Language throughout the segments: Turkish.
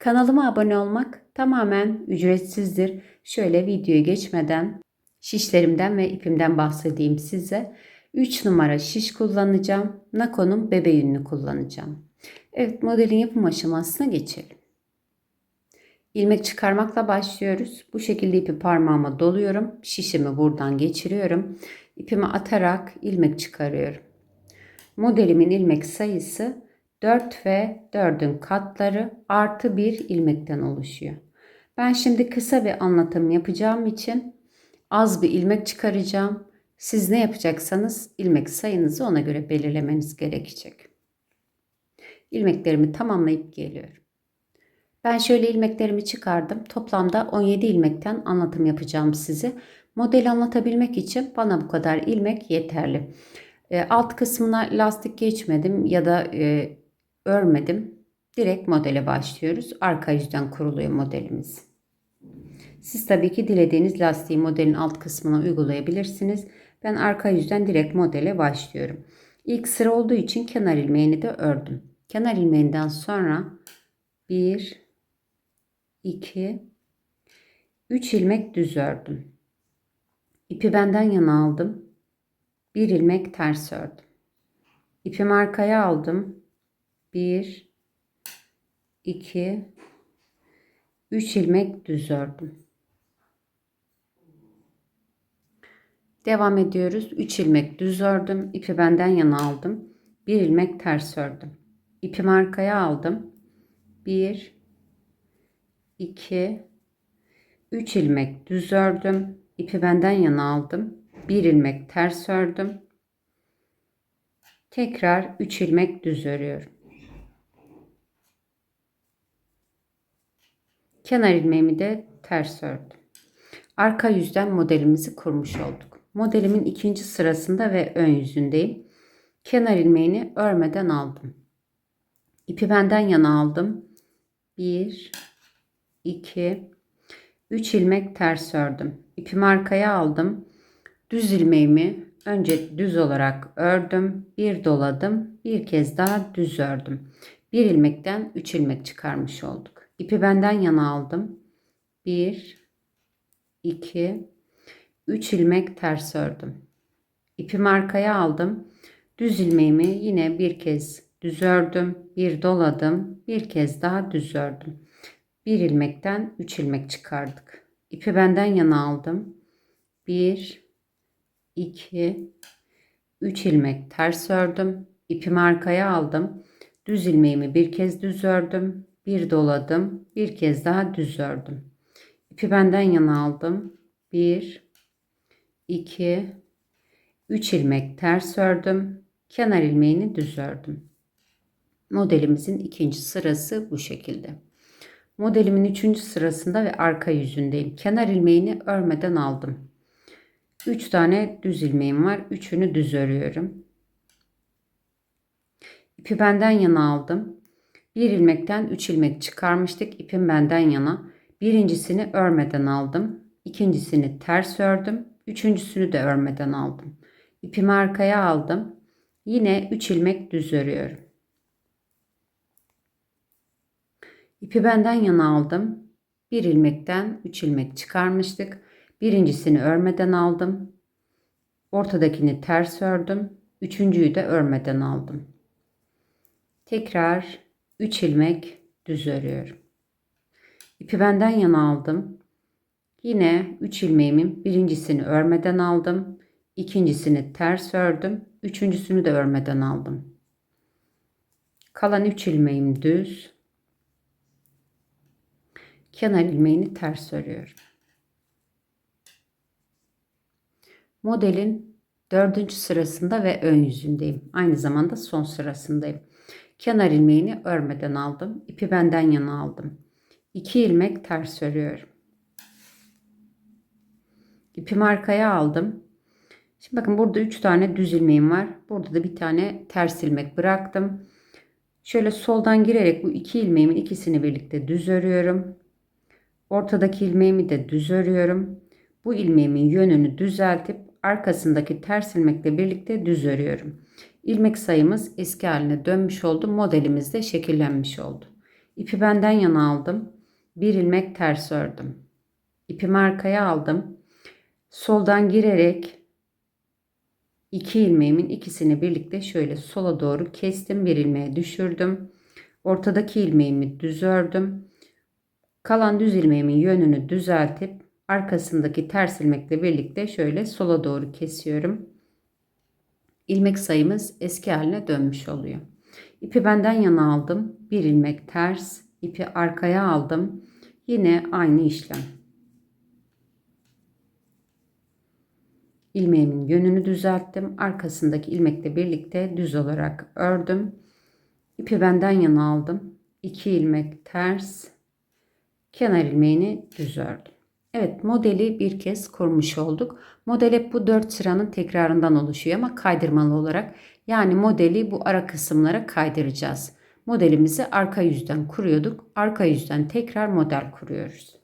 Kanalıma abone olmak tamamen ücretsizdir. Şöyle videoya geçmeden şişlerimden ve ipimden bahsedeyim size. 3 numara şiş kullanacağım. Nako'nun bebe yününü kullanacağım. Evet modelin yapım aşamasına geçelim. İlmek çıkarmakla başlıyoruz. Bu şekilde ipi parmağıma doluyorum. Şişimi buradan geçiriyorum. İpimi atarak ilmek çıkarıyorum. Modelimin ilmek sayısı 4 ve 4'ün katları artı 1 ilmekten oluşuyor. Ben şimdi kısa bir anlatım yapacağım için az bir ilmek çıkaracağım. Siz ne yapacaksanız ilmek sayınızı ona göre belirlemeniz gerekecek. İlmeklerimi tamamlayıp geliyorum. Ben şöyle ilmeklerimi çıkardım. Toplamda 17 ilmekten anlatım yapacağım size. Model anlatabilmek için bana bu kadar ilmek yeterli. E, alt kısmına lastik geçmedim ya da e, örmedim. Direkt modele başlıyoruz. Arka yüzden kuruluyor modelimiz. Siz tabii ki dilediğiniz lastiği modelin alt kısmına uygulayabilirsiniz. Ben arka yüzden direkt modele başlıyorum. İlk sıra olduğu için kenar ilmeğini de ördüm. Kenar ilmeğinden sonra 1 2 3 ilmek düz ördüm. İpi benden yana aldım. Bir ilmek ters ördüm. İpimi arkaya aldım. 1 2 3 ilmek düz ördüm. Devam ediyoruz. 3 ilmek düz ördüm. İpi benden yana aldım. 1 ilmek ters ördüm. İpimi arkaya aldım. 1 2 3 ilmek düz ördüm. İpi benden yana aldım. 1 ilmek ters ördüm. Tekrar 3 ilmek düz örüyorum. Kenar ilmeğimi de ters ördüm. Arka yüzden modelimizi kurmuş olduk. Modelimin ikinci sırasında ve ön yüzündeyim. Kenar ilmeğini örmeden aldım. İpi benden yana aldım. 1 2 3 ilmek ters ördüm. İpimi arkaya aldım. Düz ilmeğimi önce düz olarak ördüm. Bir doladım. Bir kez daha düz ördüm. Bir ilmekten 3 ilmek çıkarmış olduk. İpi benden yana aldım. 1 2 3 ilmek ters ördüm. İpimi arkaya aldım. Düz ilmeğimi yine bir kez düz ördüm. Bir doladım. Bir kez daha düz ördüm. Bir ilmekten 3 ilmek çıkardık. İpi benden yana aldım. 1 2 3 ilmek ters ördüm. İpimi arkaya aldım. Düz ilmeğimi bir kez düz ördüm bir doladım. Bir kez daha düz ördüm. İpi benden yana aldım. 1 2 3 ilmek ters ördüm. Kenar ilmeğini düz ördüm. Modelimizin ikinci sırası bu şekilde. Modelimin üçüncü sırasında ve arka yüzündeyim. Kenar ilmeğini örmeden aldım. 3 tane düz ilmeğim var. Üçünü düz örüyorum. İpi benden yana aldım. Bir ilmekten 3 ilmek çıkarmıştık. İpim benden yana. Birincisini örmeden aldım. İkincisini ters ördüm. Üçüncüsünü de örmeden aldım. İpimi arkaya aldım. Yine 3 ilmek düz örüyorum. İpi benden yana aldım. Bir ilmekten 3 ilmek çıkarmıştık. Birincisini örmeden aldım. Ortadakini ters ördüm. Üçüncüyü de örmeden aldım. Tekrar 3 ilmek düz örüyorum. İpi benden yana aldım. Yine 3 ilmeğimin birincisini örmeden aldım. ikincisini ters ördüm. Üçüncüsünü de örmeden aldım. Kalan 3 ilmeğim düz. Kenar ilmeğini ters örüyorum. Modelin dördüncü sırasında ve ön yüzündeyim. Aynı zamanda son sırasındayım. Kenar ilmeğini örmeden aldım. İpi benden yana aldım. 2 ilmek ters örüyorum. İpimi arkaya aldım. Şimdi bakın burada 3 tane düz ilmeğim var. Burada da bir tane ters ilmek bıraktım. Şöyle soldan girerek bu iki ilmeğimin ikisini birlikte düz örüyorum. Ortadaki ilmeğimi de düz örüyorum. Bu ilmeğimin yönünü düzeltip arkasındaki ters ilmekle birlikte düz örüyorum. İlmek sayımız eski haline dönmüş oldu. Modelimiz de şekillenmiş oldu. İpi benden yana aldım. Bir ilmek ters ördüm. İpimi arkaya aldım. Soldan girerek iki ilmeğimin ikisini birlikte şöyle sola doğru kestim. Bir ilmeğe düşürdüm. Ortadaki ilmeğimi düz ördüm. Kalan düz ilmeğimin yönünü düzeltip arkasındaki ters ilmekle birlikte şöyle sola doğru kesiyorum. İlmek sayımız eski haline dönmüş oluyor. İpi benden yana aldım. Bir ilmek ters, ipi arkaya aldım. Yine aynı işlem. ilmeğimin yönünü düzelttim. Arkasındaki ilmekle birlikte düz olarak ördüm. İpi benden yana aldım. 2 ilmek ters. Kenar ilmeğini düz ördüm. Evet modeli bir kez kurmuş olduk. Model hep bu 4 sıranın tekrarından oluşuyor ama kaydırmalı olarak. Yani modeli bu ara kısımlara kaydıracağız. Modelimizi arka yüzden kuruyorduk. Arka yüzden tekrar model kuruyoruz.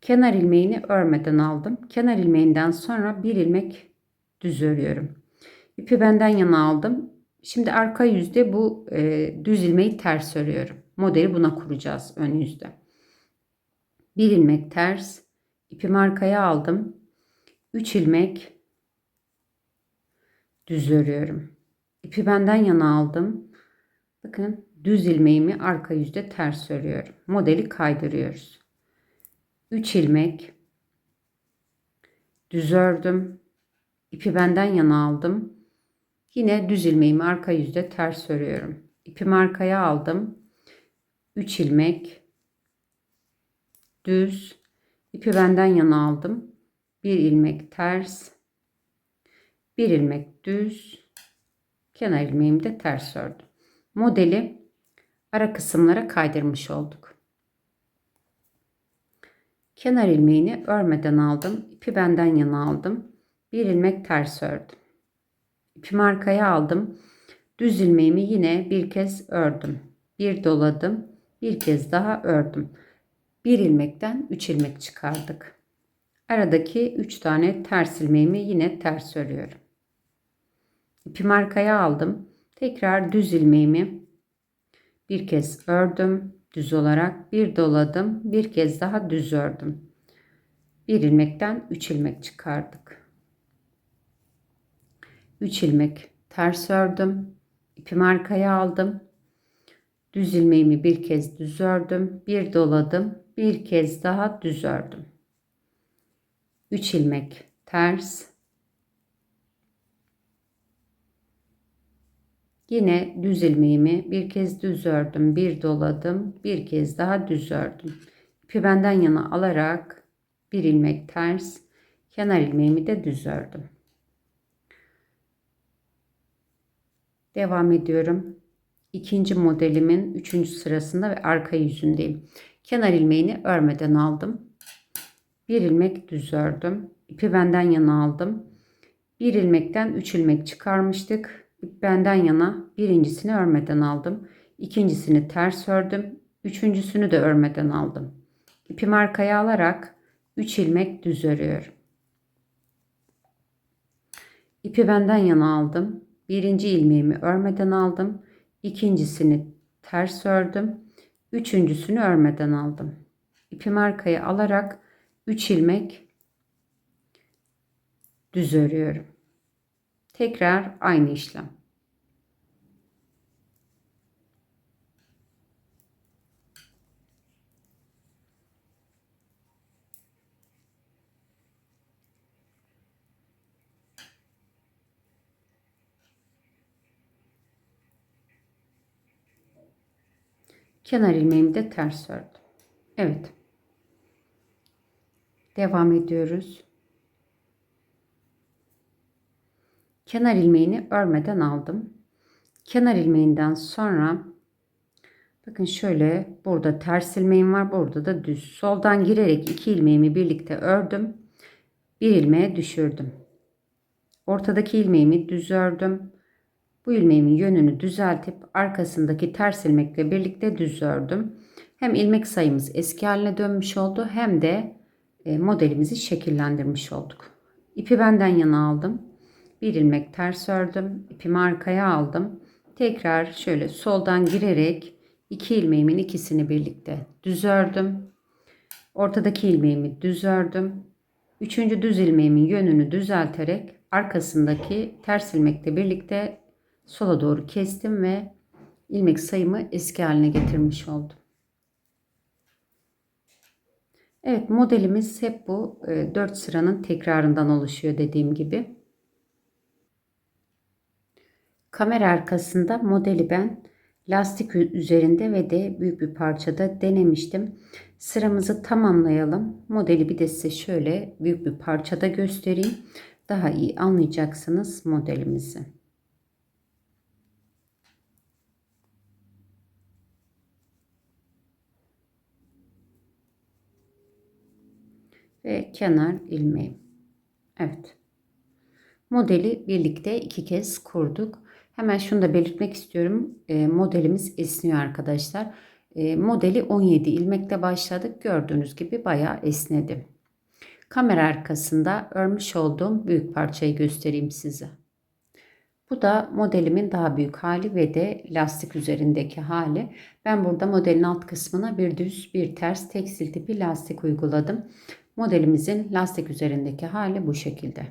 Kenar ilmeğini örmeden aldım. Kenar ilmeğinden sonra bir ilmek düz örüyorum. İpi benden yana aldım. Şimdi arka yüzde bu e, düz ilmeği ters örüyorum. Modeli buna kuracağız ön yüzde. Bir ilmek ters. İpimi arkaya aldım. 3 ilmek düz örüyorum. İpi benden yana aldım. Bakın düz ilmeğimi arka yüzde ters örüyorum. Modeli kaydırıyoruz. 3 ilmek düz ördüm. İpi benden yana aldım. Yine düz ilmeğimi arka yüzde ters örüyorum. İpimi arkaya aldım. 3 ilmek düz ipi benden yana aldım. Bir ilmek ters bir ilmek düz kenar ilmeğimi de ters ördüm. Modeli ara kısımlara kaydırmış olduk. Kenar ilmeğini örmeden aldım. İpi benden yana aldım. Bir ilmek ters ördüm. İpimi arkaya aldım. Düz ilmeğimi yine bir kez ördüm. Bir doladım. Bir kez daha ördüm. Bir ilmekten 3 ilmek çıkardık. Aradaki 3 tane ters ilmeğimi yine ters örüyorum. İpimi arkaya aldım. Tekrar düz ilmeğimi bir kez ördüm. Düz olarak bir doladım. Bir kez daha düz ördüm. Bir ilmekten 3 ilmek çıkardık. 3 ilmek ters ördüm. İpimi arkaya aldım. Düz ilmeğimi bir kez düz ördüm. Bir doladım bir kez daha düz ördüm 3 ilmek ters Yine düz ilmeğimi bir kez düz ördüm, bir doladım, bir kez daha düz ördüm. İpi benden yana alarak bir ilmek ters, kenar ilmeğimi de düz ördüm. Devam ediyorum. İkinci modelimin üçüncü sırasında ve arka yüzündeyim. Kenar ilmeğini örmeden aldım. Bir ilmek düz ördüm. İpi benden yana aldım. Bir ilmekten üç ilmek çıkarmıştık benden yana birincisini örmeden aldım. ikincisini ters ördüm. Üçüncüsünü de örmeden aldım. İpimi arkaya alarak 3 ilmek düz örüyorum. İpi benden yana aldım. Birinci ilmeğimi örmeden aldım. ikincisini ters ördüm. Üçüncüsünü örmeden aldım. İpimi arkaya alarak 3 ilmek düz örüyorum. Tekrar aynı işlem. Kenar ilmeğimi de ters ördüm. Evet. Devam ediyoruz. kenar ilmeğini örmeden aldım. Kenar ilmeğinden sonra bakın şöyle burada ters ilmeğim var burada da düz. Soldan girerek iki ilmeğimi birlikte ördüm. bir ilmeğe düşürdüm. Ortadaki ilmeğimi düz ördüm. Bu ilmeğimin yönünü düzeltip arkasındaki ters ilmekle birlikte düz ördüm. Hem ilmek sayımız eski haline dönmüş oldu hem de e, modelimizi şekillendirmiş olduk. İpi benden yana aldım. Bir ilmek ters ördüm. İpimi arkaya aldım. Tekrar şöyle soldan girerek iki ilmeğimin ikisini birlikte düz ördüm. Ortadaki ilmeğimi düz ördüm. Üçüncü düz ilmeğimin yönünü düzelterek arkasındaki ters ilmekle birlikte sola doğru kestim ve ilmek sayımı eski haline getirmiş oldum. Evet modelimiz hep bu 4 sıranın tekrarından oluşuyor dediğim gibi. Kamera arkasında modeli ben lastik üzerinde ve de büyük bir parçada denemiştim. Sıramızı tamamlayalım. Modeli bir de size şöyle büyük bir parçada göstereyim. Daha iyi anlayacaksınız modelimizi. Ve kenar ilmeğim. Evet. Modeli birlikte iki kez kurduk. Hemen şunu da belirtmek istiyorum. E, modelimiz esniyor arkadaşlar. E, modeli 17 ilmekle başladık. Gördüğünüz gibi bayağı esnedi. Kamera arkasında örmüş olduğum büyük parçayı göstereyim size. Bu da modelimin daha büyük hali ve de lastik üzerindeki hali. Ben burada modelin alt kısmına bir düz bir ters tekstil tipi lastik uyguladım. Modelimizin lastik üzerindeki hali bu şekilde.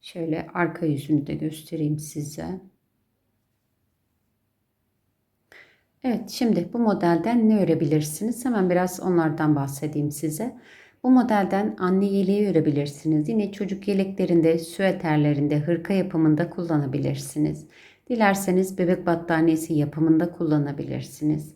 Şöyle arka yüzünü de göstereyim size. Evet şimdi bu modelden ne örebilirsiniz? Hemen biraz onlardan bahsedeyim size. Bu modelden anne yeleği örebilirsiniz. Yine çocuk yeleklerinde, süeterlerinde, hırka yapımında kullanabilirsiniz. Dilerseniz bebek battaniyesi yapımında kullanabilirsiniz.